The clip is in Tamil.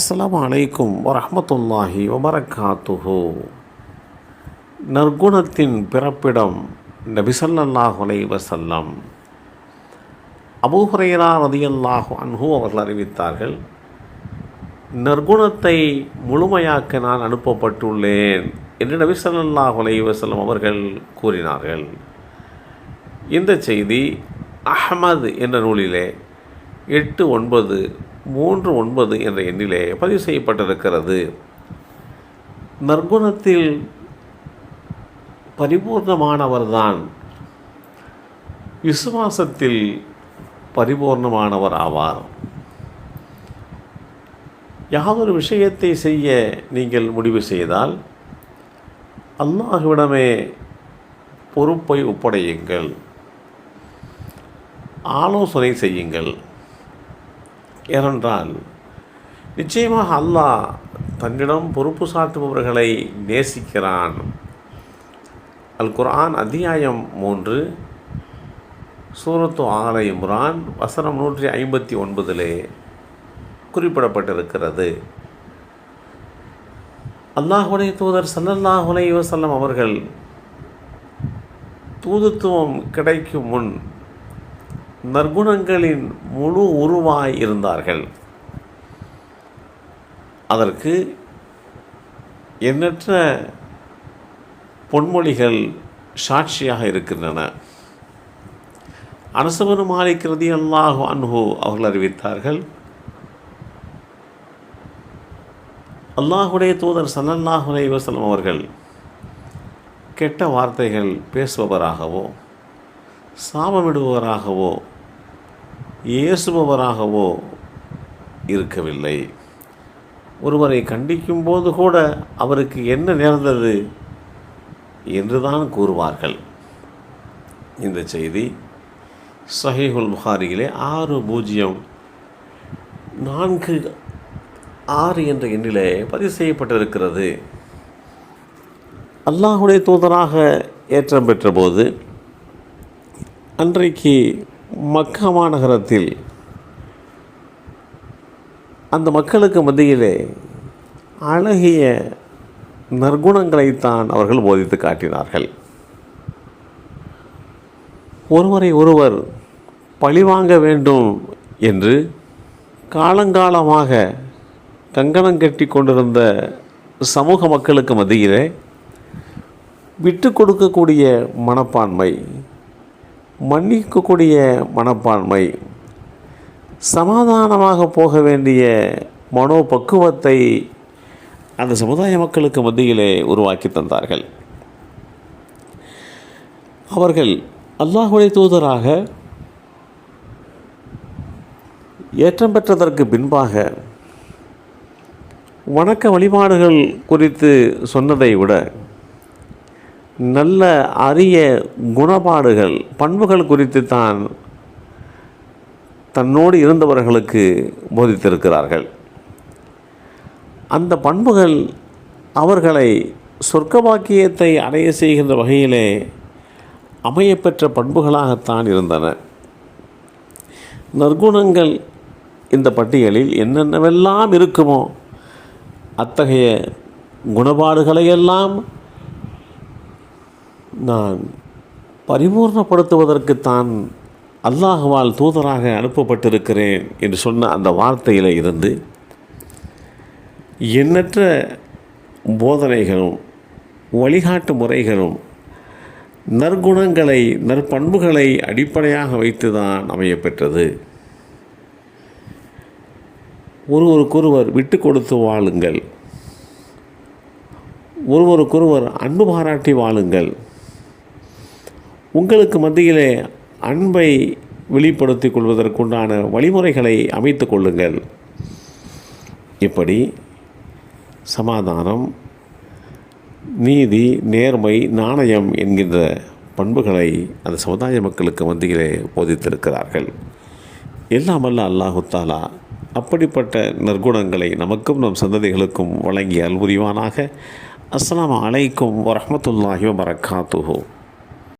அஸ்லாம் அலைக்கும் வரமத்துல்லாஹி வபரகாத்துஹு நற்குணத்தின் பிறப்பிடம் நபிசல்லாஹு அலைஹி வஸல்லம் அபூ ரதியல்லாஹு அன்ஹு அவர்கள் அறிவித்தார்கள் நற்குணத்தை முழுமையாக்க நான் அனுப்பப்பட்டுள்ளேன் என்று நபி ஸல்லல்லாஹு அலைஹி அவர்கள் கூறினார்கள். இந்த செய்தி அஹமது என்ற நூலிலே எட்டு ஒன்பது மூன்று ஒன்பது என்ற எண்ணிலே பதிவு செய்யப்பட்டிருக்கிறது. நற்குணத்தில் பரிபூர்ணமானவர்தான். விசுவாசத்தில் பரிபூர்ணமானவர் ஆவார் யாதொரு விஷயத்தை செய்ய நீங்கள் முடிவு செய்தால் அல்லாஹுவிடமே பொறுப்பை ஒப்படையுங்கள். ஆலோசனை செய்யுங்கள். ஏனென்றால் நிச்சயமாக அல்லாஹ் தன்னிடம் பொறுப்பு சாட்டுபவர்களை நேசிக்கிறான். அல் குர்ஆன் அத்தியாயம் மூன்று சூரத்து ஆலை இம்ரான் வசனம் நூற்றி ஐம்பத்தி ஒன்பதிலே குறிப்பிடப்பட்டிருக்கிறது. அல்லாஹுடைய தூதர் சல்லல்லாஹ் வசல்லம் அவர்கள் தூதுத்துவம் கிடைக்கும் முன் நற்குணங்களின் முழு உருவாய் இருந்தார்கள். அதற்கு எண்ணற்ற பொன்மொழிகள் சாட்சியாக இருக்கின்றன. அனசபனு மாலிக் ரதி அல்லாஹு அன்ஹு அவர்கள் அறிவித்தார்கள் அல்லாஹுடைய தூதர் சல்லல்லாஹு வசலம் அவர்கள் கெட்ட வார்த்தைகள் பேசுபவராகவோ சாபமிடுபவராகவோ ஏசுபவராகவோ இருக்கவில்லை. ஒருவரை கண்டிக்கும் போது கூட அவருக்கு என்ன நேர்ந்தது என்றுதான் கூறுவார்கள். இந்த செய்தி சஹீஹுல் புகாரியிலே ஆறு பூஜ்ஜியம் நான்கு ஆறு என்ற எண்ணிலே பதிவு செய்யப்பட்டிருக்கிறது. அல்லாஹுடைய தூதராக ஏற்றம் பெற்றபோது அன்றைக்கு மக்கா மாநகரத்தில் அந்த மக்களுக்கு மத்தியிலே அழகிய நற்குணங்களைத்தான் அவர்கள் போதித்து காட்டினார்கள். ஒருவரை ஒருவர் பழிவாங்க வேண்டும் என்று காலங்காலமாக கங்கணம் கட்டி கொண்டிருந்த சமூக மக்களுக்கு மத்தியிலே விட்டு கொடுக்கக்கூடிய மனப்பான்மை மன்னிக்கக்கூடிய மனப்பான்மை. சமாதானமாக போக வேண்டிய மனோபக்குவத்தை அந்த சமுதாய மக்களுக்கு மத்தியிலே உருவாக்கி தந்தார்கள். அவர்கள் அல்லாஹுடைய தூதராக ஏற்றம் பெற்றதற்கு பின்பாக வணக்க வழிபாடுகள் குறித்து சொன்னதை விட நல்ல அரிய குணபாடுகள் பண்புகள் குறித்து தான் தன்னோடு இருந்தவர்களுக்கு போதித்திருக்கிறார்கள். அந்த பண்புகள் அவர்களை சொர்க்க வாக்கியத்தை அடைய செய்கின்ற வகையிலே அமையப்பெற்ற பண்புகளாகத்தான் இருந்தன. நற்குணங்கள் இந்த பட்டியலில் என்னென்னவெல்லாம் இருக்குமோ அத்தகைய குணபாடுகளையெல்லாம் நான் பரிபூர்ணப்படுத்துவதற்குத்தான் அல்லாஹுவால் தூதராக அனுப்பப்பட்டிருக்கிறேன் என்று சொன்ன அந்த வார்த்தையில் இருந்து எண்ணற்ற போதனைகளும் வழிகாட்டு முறைகளும் நற்குணங்களை நற்பண்புகளை அடிப்படையாக வைத்து தான் அமையப்பெற்றது. ஒருவருக்கொருவர் விட்டு கொடுத்து வாழுங்கள். ஒருவருக்கொருவர் அன்பு பாராட்டி வாழுங்கள். உங்களுக்கு மத்தியிலே அன்பை வெளிப்படுத்திக் கொள்வதற்குண்டான வழிமுறைகளை அமைத்து கொள்ளுங்கள். இப்படி சமாதானம் நீதி நேர்மை நாணயம் என்கின்ற பண்புகளை அந்த சமுதாய மக்களுக்கு மத்தியிலே போதித்திருக்கிறார்கள். எல்லாம் அல்ல அல்லாஹு தாலா அப்படிப்பட்ட நற்குணங்களை நமக்கும் நம் சந்ததிகளுக்கும் வழங்கி அல்புரிவானாக அஸ்லாம் அலைக்கும் வரமத்துல்லாஹி வபரகாத்துஹு.